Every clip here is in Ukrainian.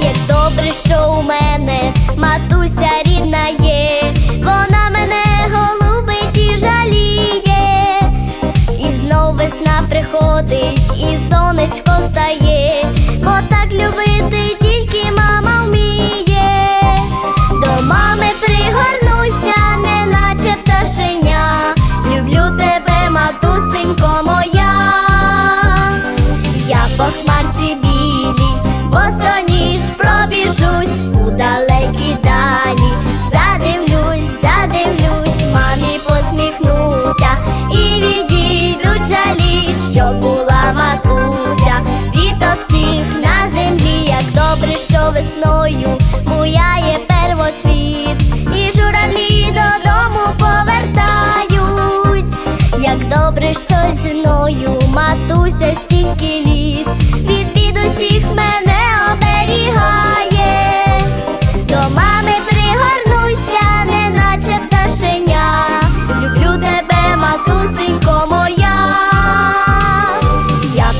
Як добре, що у мене матуся рідна є, вона мене голубить і жаліє, і знов весна приходить, і сонечко встає, бо так любити тільки мама вміє, до мами пригорнуся, неначе пташеня. Люблю тебе, матусенько моя. Я мною матуся стільки літ, від бід усіх мене оберігає, до мами пригорнуся, неначе пташеня. Люблю тебе, матусенько моя, як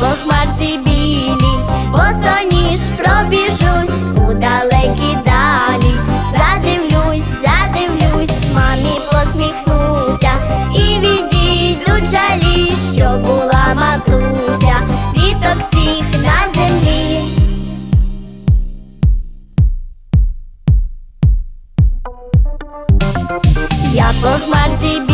по хмарці білій, босоніж пробіжусь у далі. Задивлюсь, задивлюсь, мамі посміхнуся і відійду чалі, що була матуся, віток всіх на землі. Я по хмарці